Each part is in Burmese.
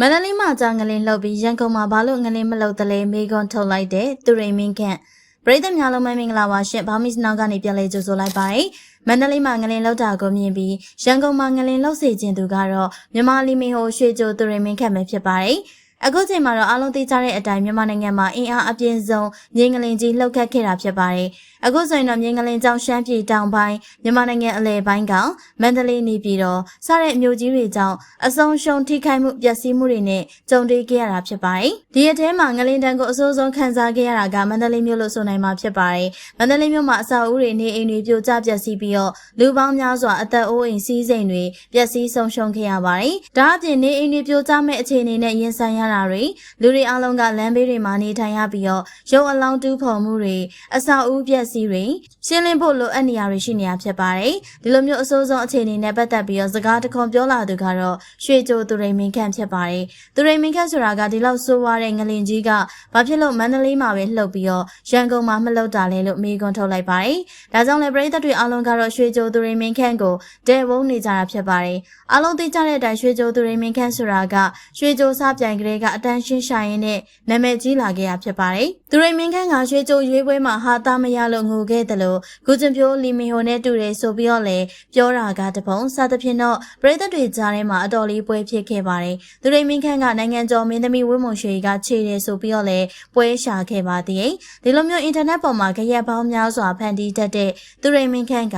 မန္တလေးမှာကြာငလင်လှုပ်ပြီးရန်ကုန်မှာဘာလို့ငလင်မလှုပ်တလဲမေကွန်ထုတ်လိုက်တဲ့သူရိန်မင်းခန့်ပရိသတ်များလုံးမင်္ဂလာပါရှင်ဘာမစ်စနောင်းကနေပြန်လဲကြိုဆိုလိုက်ပါတယ်မန္တလေးမှာငလင်လှုပ်တာကိုမြင်ပြီးရန်ကုန်မှာငလင်လှုပ်စေခြင်းသူကတော့မြန်မာလီမီဟိုရွှေကြိုသူရိန်မင်းခန့်ပဲဖြစ်ပါတယ် အခုချိန်မှာတော့အားလုံးသိကြတဲ့အတိုင်းမြန်မာနိုင်ငံမှာအင်အားအပြင်းဆုံးငင်းငလင်ကြီးလှုပ်ခတ်ခဲ့တာဖြစ်ပါတယ်။အခုဆိုရင်တော့ငင်းငလင်ကြောင့်ရှမ်းပြည်တောင်ပိုင်းမြန်မာနိုင်ငံအလဲပိုင်းကမန္တလေးနေပြည်တော်စတဲ့မြို့ကြီးတွေကြောင့်အဆုံးရှုံးထိခိုက်မှုပျက်စီးမှုတွေနဲ့ကြုံတွေ့ခဲ့ရတာဖြစ်ပါတယ်။ဒီအထဲမှာငလင်တန်းကိုအဆိုးဆုံးခံစားခဲ့ရတာကမန္တလေးမြို့လို့ဆိုနိုင်မှာဖြစ်ပါတယ်။မန္တလေးမြို့မှာအဆောက်အဦတွေနေအိမ်တွေပြိုကျပျက်စီးပြီးတော့လူပေါင်းများစွာအသက်အိုးအိမ်စီးစိမ်တွေပျက်စီးဆုံးရှုံးခဲ့ရပါတယ်။ဒါအပြင်နေအိမ်တွေပြိုကျမဲ့အခြေအနေနဲ့ရင်ဆိုင်ရတာတွေလူတွေအလုံးကလမ်းဘေးတွေမှာနေထိုင်ရပြီးတော့ရုပ်အလောင်းတူးဖော်မှုတွေအဆောက်အဦပျက်စီးတွေရှင်းလင်းဖို့လိုအပ်နေရတွေရှိနေရဖြစ်ပါတယ်။ဒီလိုမျိုးအဆိုးဆုံးအခြေအနေနဲ့ပတ်သက်ပြီးတော့စကားတခွန်ပြောလာသူကတော့ရွှေကြိုသူရိန်မင်းခန့်ဖြစ်ပါတယ်။သူရိန်မင်းခန့်ဆိုတာကဒီလောက်ဆိုးွားတဲ့ငလင်ကြီးကဘာဖြစ်လို့မန္တလေးမှာပဲလှုပ်ပြီးတော့ရန်ကုန်မှာမလှုပ်တာလဲလို့မေးခွန်းထုတ်လိုက်ပါတယ်။ဒါကြောင့်လည်းပရိသတ်တွေအားလုံးကတော့ရွှေကြိုသူရိန်မင်းခန့်ကိုတဲဝုန်းနေကြတာဖြစ်ပါတယ်။အားလုံးသိကြတဲ့အတိုင်းရွှေကြိုသူရိန်မင်းခန့်ဆိုတာကရွှေကြိုစားပြိုင်ကလေးကအတန်းရှင်းရှာရင်းနဲ့နာမည်ကြီးလာခဲ့ရဖြစ်ပါတယ်။သူရိန်မင်းခန့်ကရွှေကြိုရွေးပွဲမှာဟာသားမရလို့ငိုခဲ့တယ်လို့ဂူကျင်ပြိုးလီမီဟိုနဲ့တူတယ်ဆိုပြီးတော့လည်းပြောတာကတပုံစသဖြင့်တော့ပရိသတ်တွေကြားထဲမှာအတော်လေးပွဲဖြစ်ခဲ့ပါတယ်။သူရိန်မင်းခန့်ကနိုင်ငံကျော်မင်းသမီးဝင်းမုံရွှေကခြေတယ်ဆိုပြီးတော့လည်းပွဲရှာခဲ့ပါသေးတယ်။ဒီလိုမျိုးအင်တာနက်ပေါ်မှာကြရက်ပေါင်းများစွာဖန်တီးတတ်တဲ့သူရိန်မင်းခန့်က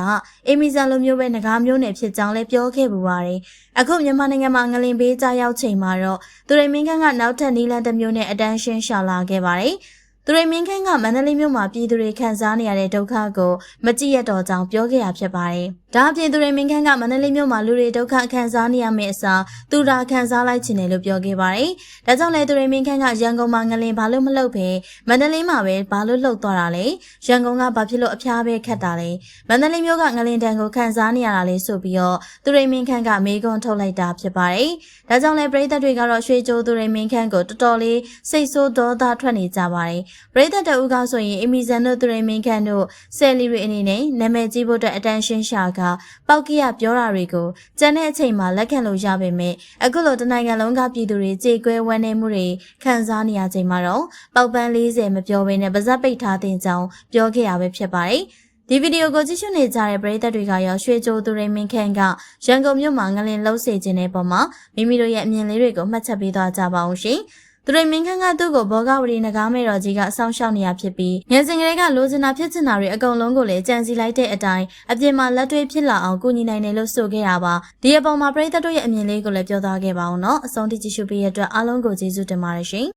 အမီဇာလိုမျိုးပဲငကားမျိုးနယ်ဖြစ်ကြောင်းလည်းပြောခဲ့ပူပါတယ်။အခုမြန်မာနိုင်ငံမှာငလင်ဘေးကြားရောက်ချိန်မှာတော့သူရိန်မင်းခန့်ကနောက်ထပ်နီလန်တစ်မျိုးနဲ့အတန်းရှင်းရှာလာခဲ့ပါတယ်။ သူရိန်မင်းခန့်ကမန္တလေးမြို့မှာပြည်သူတွေခံစားနေရတဲ့ဒုက္ခကိုမကြည့်ရတော့ကြောင်းပြောခဲ့ရဖြစ်ပါတယ်။ဒါအပြင်သူရိန်မင်းခန့်ကမန္တလေးမြို့မှာလူတွေဒုက္ခခံစားနေရမယ့်အစားသူတာခံစားလိုက်ချင်တယ်လို့ပြောခဲ့ပါတယ်။ဒါကြောင့်လည်းသူရိန်မင်းခန့်ကရန်ကုန်မှာငလင်ဘာလို့မလုပ်ဘဲမန္တလေးမှာပဲဘာလို့လှုပ်သွားတာလဲ။ရန်ကုန်ကဘာဖြစ်လို့အဖျားပဲခတ်တာလဲ။မန္တလေးမြို့ကငလင်တန်ကိုခံစားနေရတာလေဆိုပြီးတော့သူရိန်မင်းခန့်ကမေးခွန်းထုတ်လိုက်တာဖြစ်ပါတယ်။ဒါကြောင့်လည်းပြည်သက်တွေကတော့ရွှေကြိုးသူရိန်မင်းခန့်ကိုတော်တော်လေးစိတ်ဆိုးဒေါသထွက်နေကြပါတယ်။ပြည်သက်တအူကဆိုရင်အမီဇန်တို့သူရိန်မင်းခန့်တို့ဆယ်လီတွေအနေနဲ့နာမည်ကြီးဖို့အတွက်အတန်းရှင်းရှာကပောက်ကီယပြောတာတွေကိုကြံတဲ့အချိန်မှာလက်ခံလို့ရပေမဲ့အခုလိုတနိုင်ငံလုံးကပြည်သူတွေကြေကွဲဝမ်းနည်းမှုတွေခံစားနေရချိန်မှာတော့ပောက်ပန်း40မပြောဘဲနဲ့ပါဇက်ပိတ်ထားတဲ့ကြောင်းပြောခဲ့ရပဲဖြစ်ပါတယ်ဒီဗီဒီယိုကိုကြည့်ရှုနေကြတဲ့ပရိသတ်တွေကရောရွှေကြိုသူရိန်မင်းခန့်ကရန်ကုန်မြို့မှာငလင်လှုပ်စေခြင်းတဲ့ပုံမှာမိမိတို့ရဲ့အမြင်လေးတွေကိုမှတ်ချက်ပေးသွားကြပါအောင်ရှင်။ သူရိန်မင်းခန့်ကသူ့ကိုဘောဂဝရီနဂါမေတော်ကြီးကအဆောင်ရှောက်နေရဖြစ်ပြီးငယ်စဉ်ကလေးကလိုချင်တာဖြစ်ချင်တာတွေအကုန်လုံးကိုလည်းကြံစည်လိုက်တဲ့အတိုင်းအပြင်မှာလက်တွေ့ဖြစ်လာအောင်ကူညီနိုင်တယ်လို့ဆိုခဲ့တာပါဒီအပေါ်မှာပရိသတ်တို့ရဲ့အမြင်လေးကိုလည်းပြောသားခဲ့ပါအောင်နော်အဆုံးထိကြည့်ရှုပေးရတဲ့အတွက်အားလုံးကိုကျေးဇူးတင်ပါတယ်ရှင်